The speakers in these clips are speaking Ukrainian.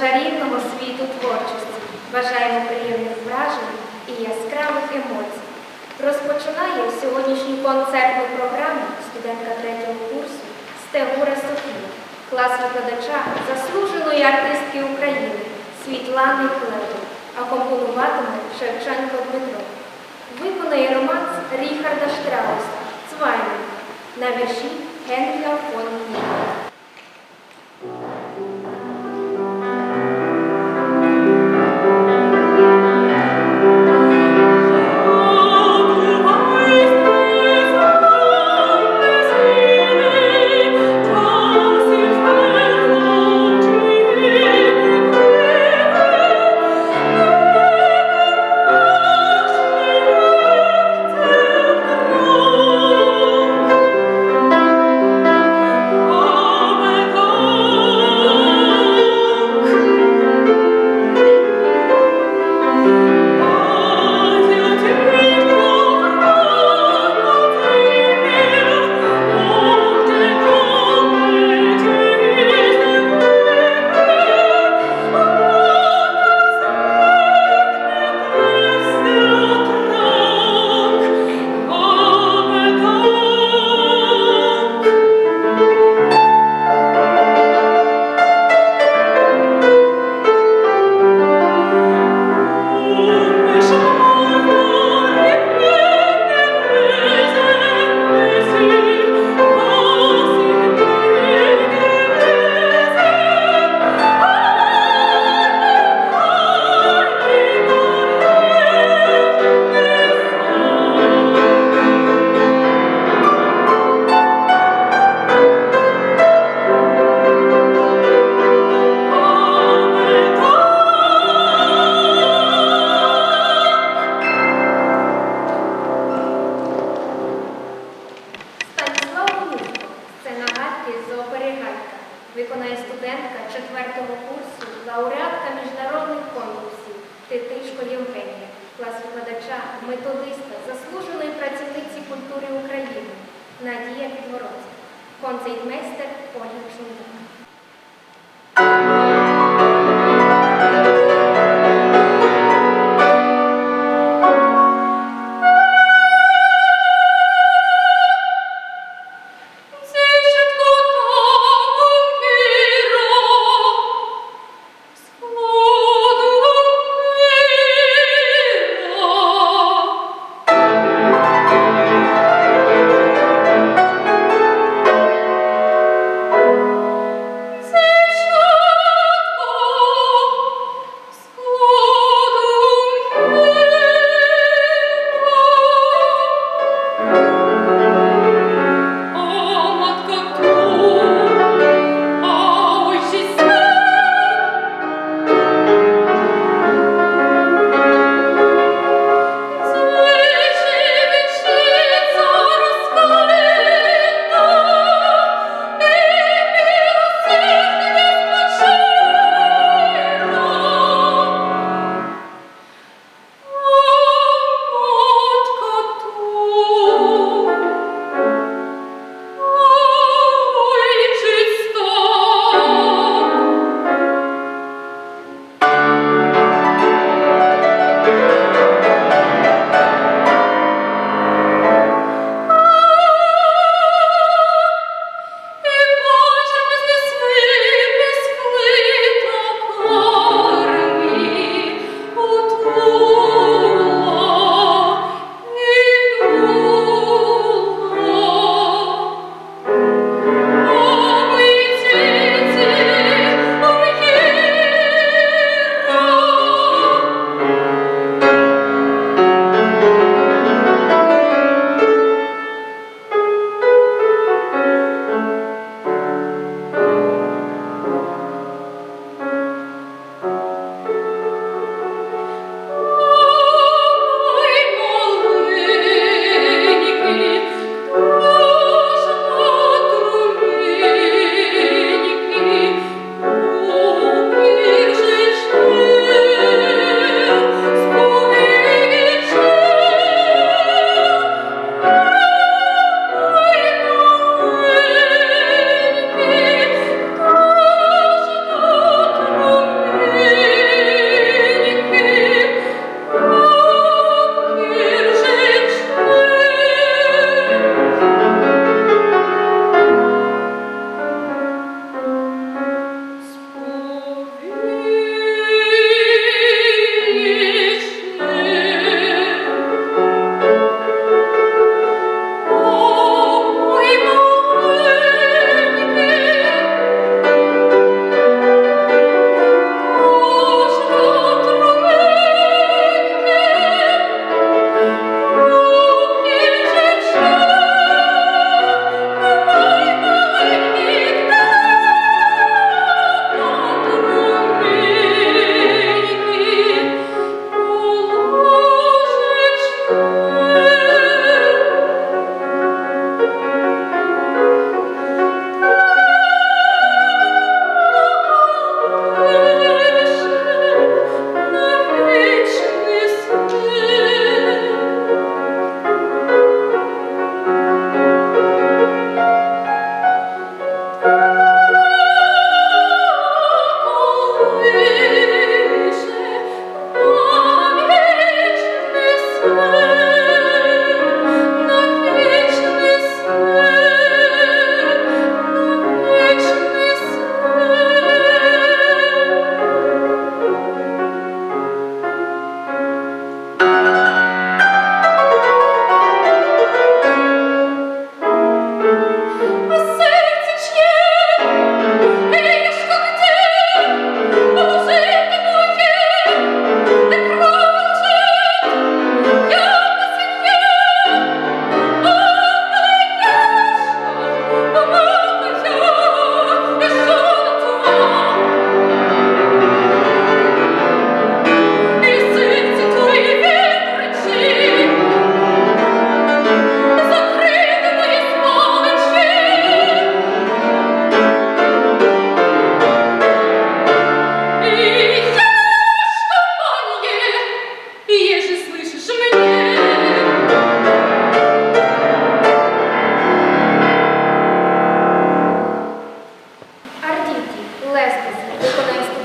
чарівного світу творчості. Бажаємо приємних вражень і яскравих емоцій. Розпочинає сьогоднішню концертну програму студентка третього курсу Стегура Софія, клас викладача заслуженої артистки України Світлани Клету, а компонуватиме Шевченко Дмитро. Виконає романс Ріхарда Штрауса Цвайна на вірші Генріха фон Гіна.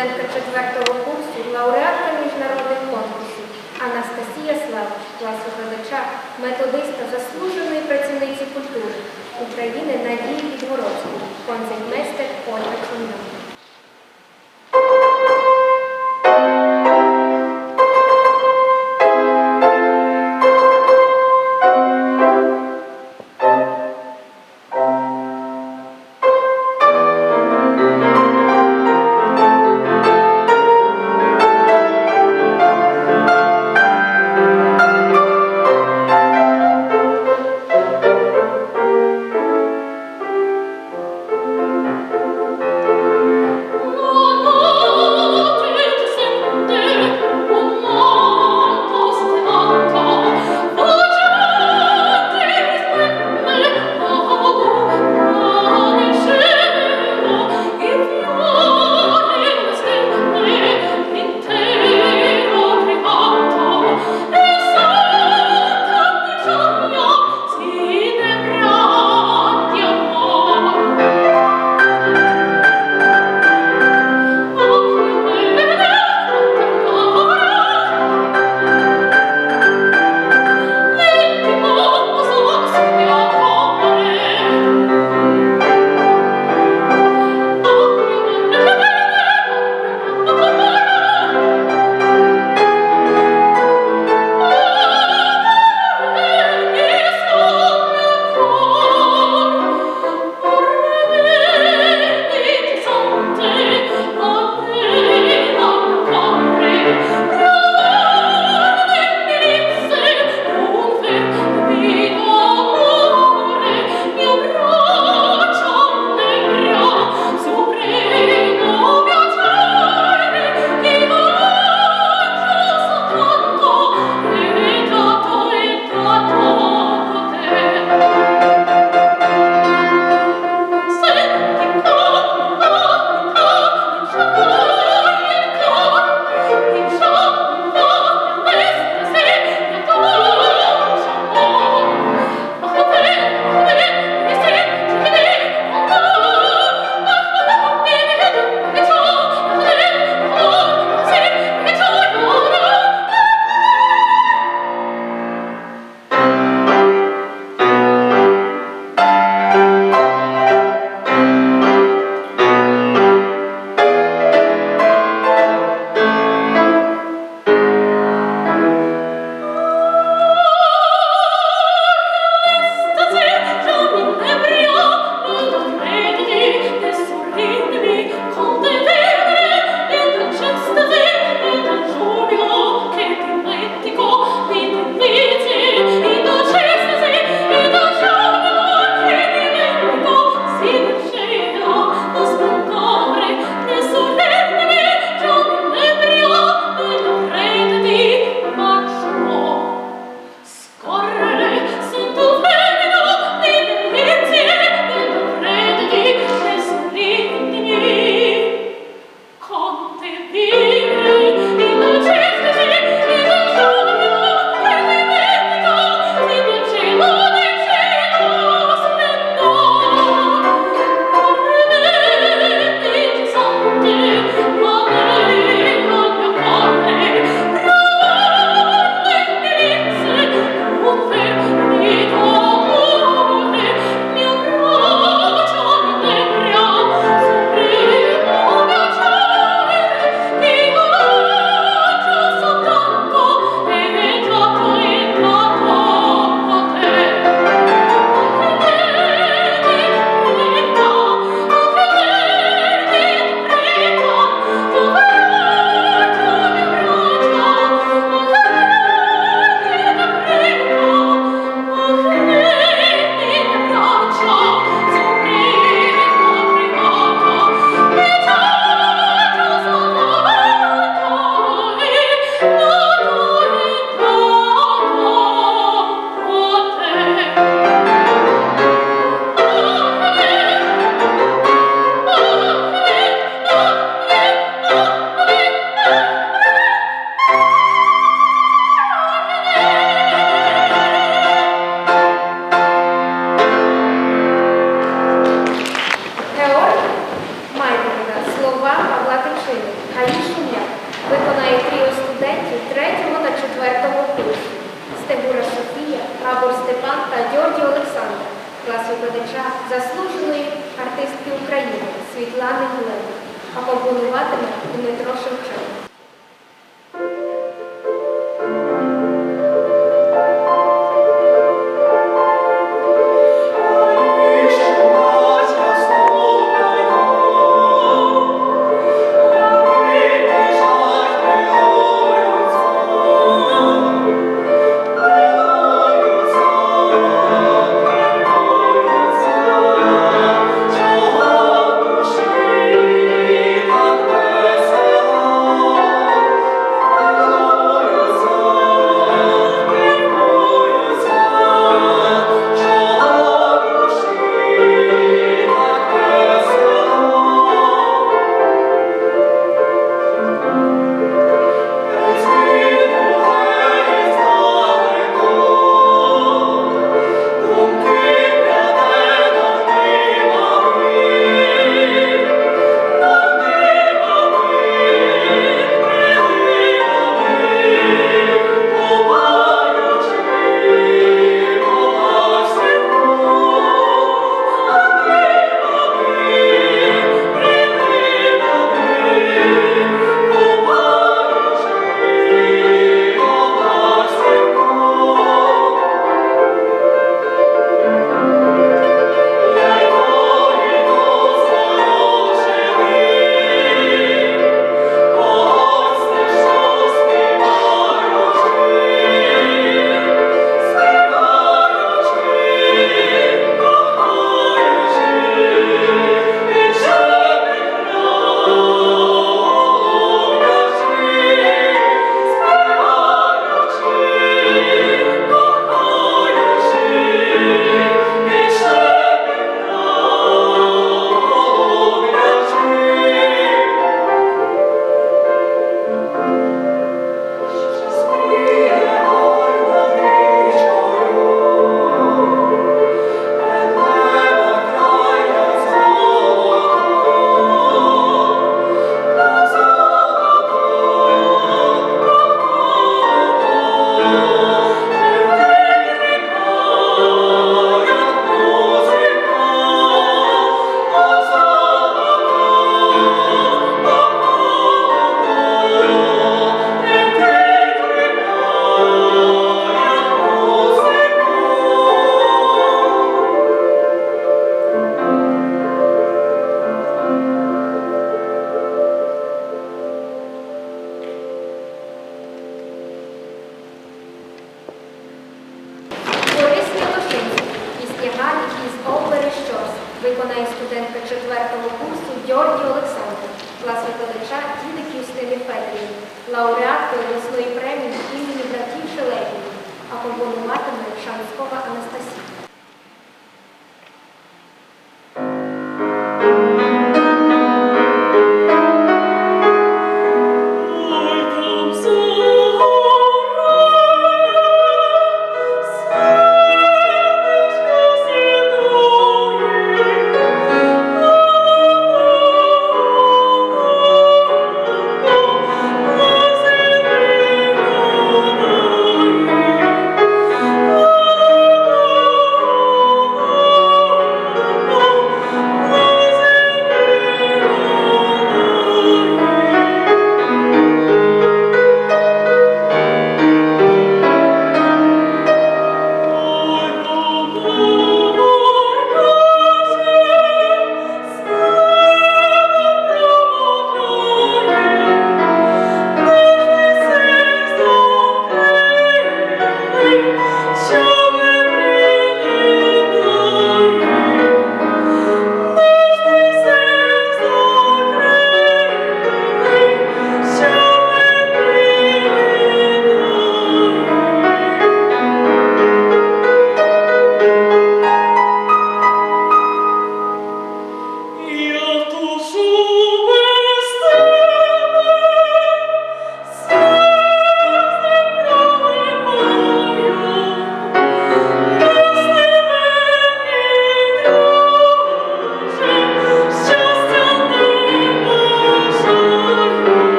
студентка 4 курсу, лауреатка міжнародних конкурсів Анастасія Славич, класу викладача, методиста заслуженої працівниці культури України Надії Підгородської, концертмейстер Ольга Чумна.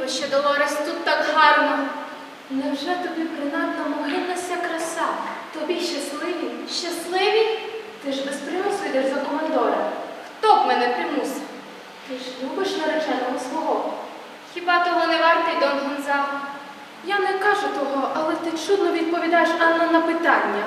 Ніби що Долорес тут так гарно. Невже тобі принадна могильнася краса? Тобі щасливі? Щасливі? Ти ж без примусу йдеш за командора. Хто б мене примусив? Ти ж любиш нареченого свого. Хіба того не вартий Дон Гонзало? Я не кажу того, але ти чудно відповідаєш Анна на питання.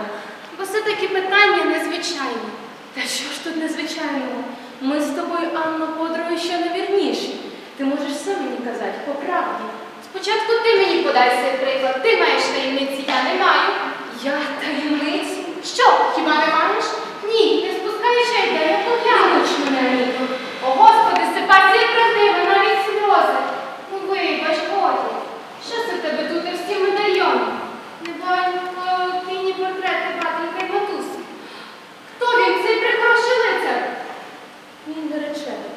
Бо все таки питання незвичайні. Та що ж тут незвичайного? Ми з тобою, Анно, подруги, ще не вірніші. Ти можеш сам мені казати по правді. Спочатку ти мені подай цей приклад. Ти маєш таємниці, я не маю. Я таємниці? Що, хіба не маєш? Ні, не спускаєш я йде, я погляну. О, Господи, ситуація правдива, навіть сльози. Ну вибач, годі. Що це в тебе тут і всі медальйони? Не бачу кінні портрети батенька і матуси. Хто він, цей прихороший лицар? Він наречений.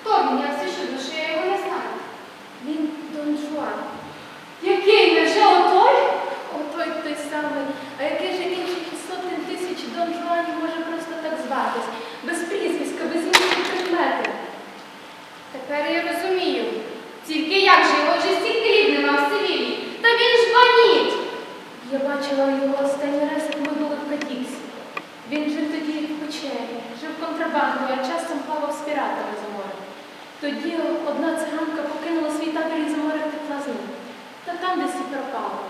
Хто він? Я все чудно, що я його не знаю. Він Дон Жуан. Який невже отой? Отой той самий. А який же інших сотень тисяч Дон Жуанів може просто так зватись? Без прізвиська, без інших предметів. Тепер я розумію. Тільки як же його вже стільки літ нема в Севілії? Та він ж баніть! Я бачила його останній раз, як ми були в Кадіксі. Він жив тоді в печері, жив контрабандою, а часом плавав з піратами за морем. Тоді одна циганка покинула свій табір і за море втекла з ним. Та там десь і пропала.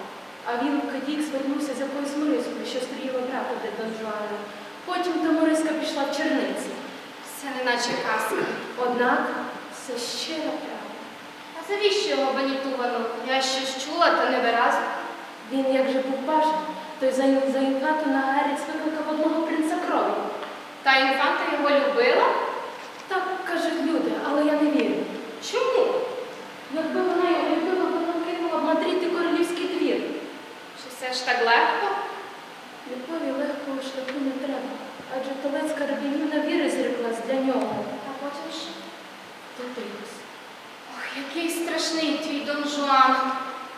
А він в Кадікс вернувся з якоюсь морискою, що стріла брата де Дон Жуана. Потім та мориска пішла в черниці. Все неначе казка. Однак це щира правда. А завіщо його банітувано? Я чула, та невиразно. Він, як же був бажан, той за, за інфанту на Арець викликав одного принца крові. Та інфанта його любила? Так кажуть люди, але я не вірю. Чому? Якби вона його любила, вона кинула в Мадрид і королівський двір. Чи все ж так легко? Любові легкого шляху не треба, адже Толецька рабінівна віри зреклась для нього. А потім що? Дотилась. Ох, який страшний твій Дон Жуан.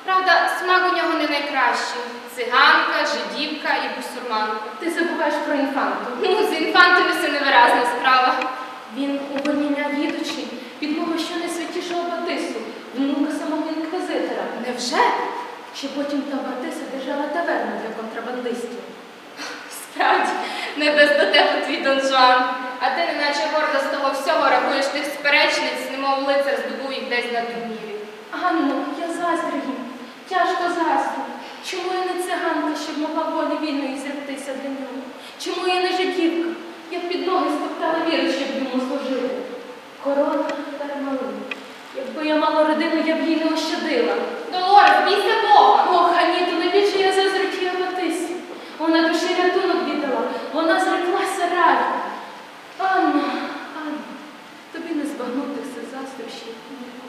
Правда, смак у нього не найкращий. Циганка, жидівка і бусурманка. Ти забуваєш про інфанту. Ну, з інфантами це невиразна справа. Він оберніняв їдучи під мого що найсвятішого Батису, внука самого інквізитора. Невже? Чи потім та Батиса держала таверну для контрабандистів. Справді, не без дотепу твій Дон Жуан. А ти неначе гордо з того всього рахуєш тих сперечниць, немов лицар здобув їх десь на Дубніві. Анно, я заздрю їм, тяжко заздрю. Чому я не циганка, щоб могла волі вільної зректися для нього? Чому я не жидівка? Я б під ноги стоптала віру, щоб йому служити. Корона перемалина. Якби я мала родину, я б їй не ощадила. Долорес, бійся Бога! Ох, Аніту, найбільше я заздрю тій Абатисі. Вона душі рятунок віддала, вона зреклася раю. Анна, Анна, тобі не збагнути все ніколи.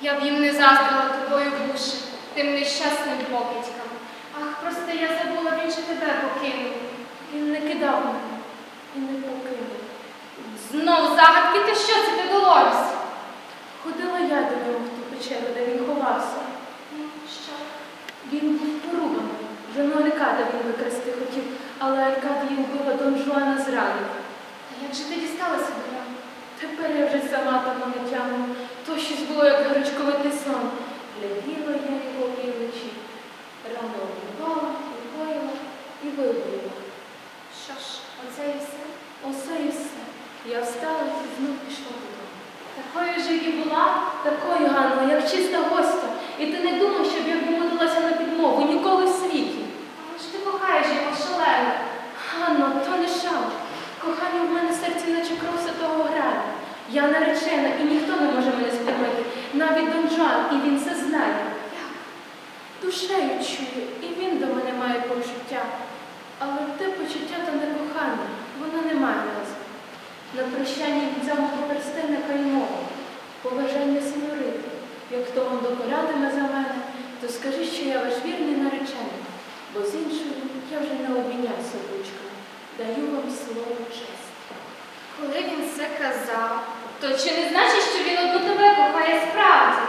Я б їм не заздрила тобою бувши, тим нещасним покидькам. Ах, просто я забула, він же тебе покинув. Він не кидав мене і не покинув. Знов загадки, та що це ти, Долорес? Ходила я до нього в ту печеру, де він ховався. Ну, Що? Він був порубаний. Жену Алькада він викрасти хотів, але Алькада її вбила Дон Жуана зранив. Та як же ти дісталася до нього? Тепер я вже сама того не тягну. То щось було, як гарячковитий сон. Гляділа я його півночі. Рано обливала, упоїла і вибила. Що ж, оце і все? Оце і все. Я встала і знов пішла додому. Такою ж і була. Такою, Ганна, як чиста гостя. І ти не думав, щоб я йому на підмогу ніколи в світі. Але ж ти кохаєш його шалено. Ганно, то не шал. Кохання в мене серці, наче кров святого граю. Я наречена, і ніхто не може мене спинити. Навіть Дон Жуан, і він це знає. Як? Душею чую, і він до мене має почуття. Але те почуття то не кохання, воно не має назви. На прощанні від замку перстенника й мова, поважання сеньорити. Як хто вам докорятиме за мене, то скажи, що я ваш вірний наречений, бо з іншою я вже не обміняюся ручками. Даю вам слово честь. Коли він це казав, то чи не значить, що він одну тебе кохає справді?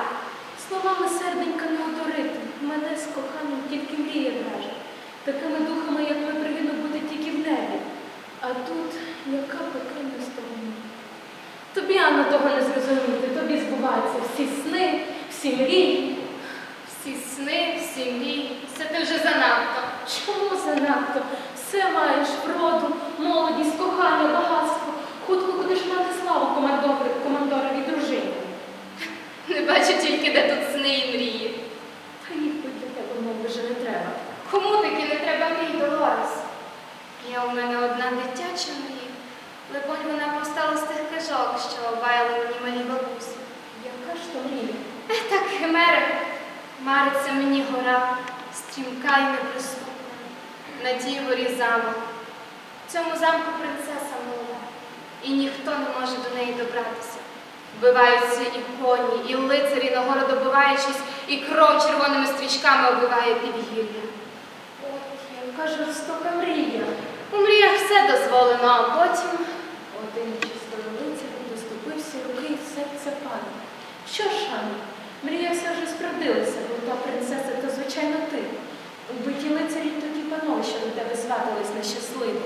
Словами серденька не одурити, мене з коханням тільки мрія вража. Такими духами, як ми, привідно бути тільки в небі. А тут яка пекельна сторона. Тобі, Анна, того не зрозуміти. Тобі збуваються всі сни, всі мрії. Всі сни, всі мрії, це ти вже занадто. Чому занадто? Все маєш вроду, молодість, кохання, багатство. Хутко будеш мати славу командорові дружині. Не бачу тільки, де тут сни і мрії. Та їх би для тебе мов вже не треба. Кому таки не треба мрій, Долорес? Є у мене одна дитяча мрія. Либонь, вона повстала з що обаяли мені малі бабусі. Яка ж то мрія? Так, химери, мариться мені гора, стрімка й неприступна. На тій горі замок. В цьому замку принцеса молода, і ніхто не може до неї добратися. Вбиваються і коні, і лицарі нагору добиваючись, і кров червоними стрічками оббиває підгір'я. От яка жорстока мрія. У мріях все дозволено, а потім Один і серця пана. Що ж, Анна, мрія все вже справдилася, бо та принцеса, то звичайно ти. Убиті лицарі тоді панове, що до тебе сватались на щасливо.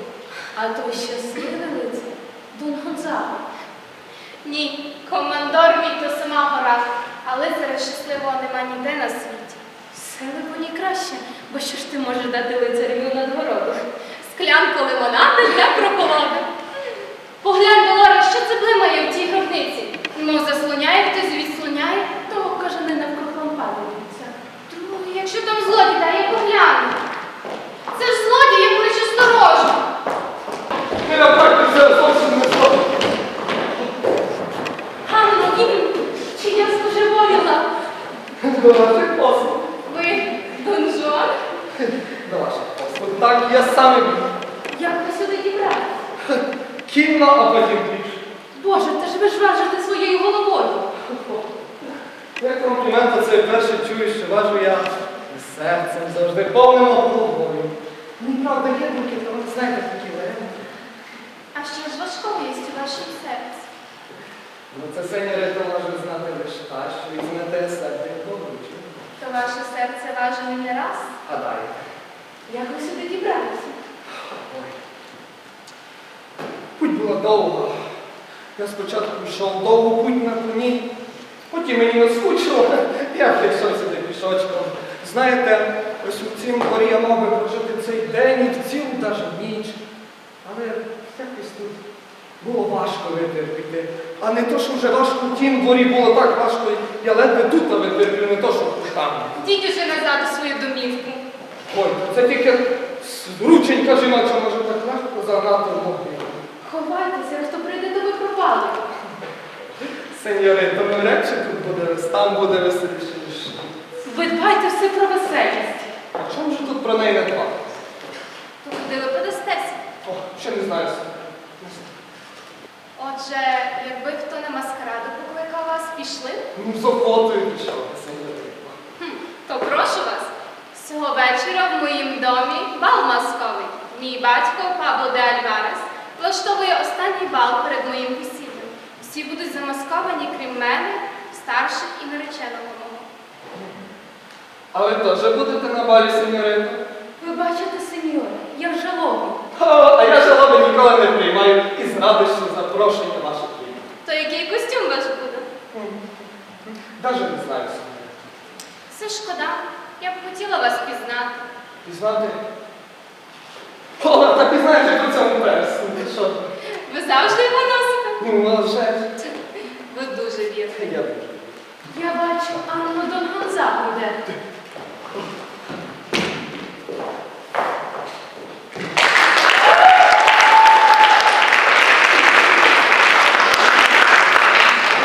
А той щасливий лицар Дон Гонзаго. ні, командор мій то сама гора, а лицаря щасливого нема ніде на світі. Все либоні краще, бо що ж ти можеш дати лицарю у надгороду? Склянку лимонади для прохолоди. Поглянь, Долора, що це блимає в тій гробниці? Ну, заслоняє хтось, відслоняє. То, каже, не навкруг лампади дивиться. Другий, якщо там злодій, дай я погляну. Це ж злодій, я кличу сторожу. Не лякайтеся, зовсім не зло. Ганно, він, чи я збожеволіла? До ваших послуг. Ви донжон? До ваших послуг. Так, я саме біг. Як ви сюди дібрали? Кінно, а потім піш. Боже, ти ж ви ж важите своєю головою. Як комплімент, то це перше чую, що важу я з серцем завжди повним головою. Ну, і правда, є думки, то ви знаєте такі варіанти. А що ж важкого є у вашому серці? Ну, це сеньорито може знати лише та, що візьмете серце добручу. То ваше серце важене не раз? Гадайте. Як ви сюди дібралися? Ой. Путь була довга. Я спочатку йшов довгу путь на коні, потім мені наскучило, я прийшов сюди пішочком. Знаєте, ось у цім горі я мав би прожити цей день і в цілу навіть ніч. Але якось тут було важко витерпіти. А не то, що вже важко в тім дворі було так важко, я ледве тут витерплю, не то, що там. Йдіть уже назад у свою домівку. Ой, це тільки зручень, каже, наче може так легко загнати в могилу. Ховайтеся, хто прийде, то ви пропали. Сеньорито, навряд чи тут буде там буде веселіше, ніж. тут. Ви дбайте все про веселість. А чому ж тут про неї не дбати? То куди ви подастеся? О, ще не знаю. Отже, якби хто на маскараду покликав вас, пішли? Ну, з охотою пішов, сеньорито. Хм, то прошу вас. Цього вечора в моїм домі бал масковий. Мій батько Пабло де Альварес влаштовує останній бал перед моїм весіллям. Всі будуть замасковані, крім мене, старших і нареченого мого. А ви теж будете на балі, сеньорито? Ви бачите, сеньоре, я в жалобі. А я жалоби ніколи не приймаю і з радістю запрошення ваших клієнтів. То який костюм ваш буде? Даже не знаю, сеньорито. Це шкода. Я б хотіла вас пізнати. Пізнати? О, та пізнаєте про цьому персу. Що? Ви завжди його носите? Ну, а вже. Ви дуже вірні. Я дуже. Я бачу, Анну Дон Гонзаго йде.